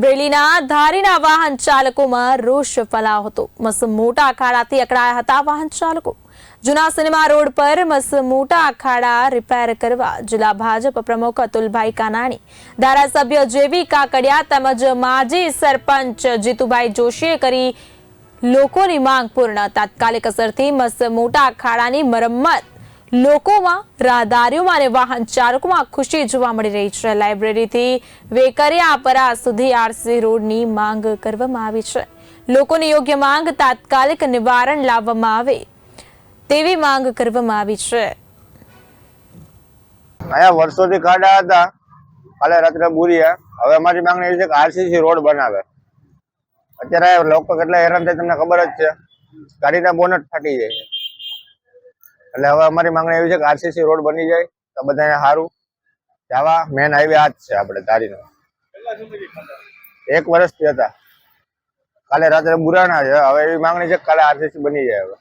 અમરેલીના ધારીના વાહન ચાલકોમાં રોષ ફેલાયો હતો. મસ મોટા અખાડાથી અકળાયા હતા વાહન ચાલકો. જૂના સિનેમા રોડ પર મસ મોટા અખાડા રિપેર કરવા જિલ્લા ભાજપ પ્રમુખ અતુલભાઈ કાનાણી, ધારાસભ્ય જેવી કાકડિયા તેમજ માજી સરપંચ જીતુભાઈ જોશીએ કરી લોકોની માંગ પૂર્ણ. તાત્કાલિક અસરથી મસ્ત મોટા અખાડાની મરમ્મત લોકોમાં રાહદારીઓમાં અને વાહન ચાલકોમાં ખુશી જોવા મળી રહી છે. લાઇબ્રેરીથી વેકરિયાપરા સુધી આરસી રોડની માંગ કરવામાં આવી છે. લોકોની યોગ્ય માંગ તાત્કાલિક નિવારણ લાવવામાં આવે તેવી માંગ કરવામાં આવી છે. અહીંયા વર્ષોથી ખાડા હતા. કાલે રાત્રે બુરિયા. હવે અમારી માંગણી એવી છે કે આરસીસી રોડ બનાવે. અત્યારે લોકો કેટલા હેરાન થાય તમને ખબર જ છે. ગાડીના બોનટ ફાટી જાય એટલે હવે અમારી માંગણી એવી છે કે આરસીસી રોડ બની જાય તો બધાને સારું જવા મેન હાઈવે આ જ છે આપણે તારીનો એક વર્ષથી હતા. કાલે રાત્રે બુરાણા છે. હવે એવી માંગણી છે કાલે આરસીસી બની જાય હવે.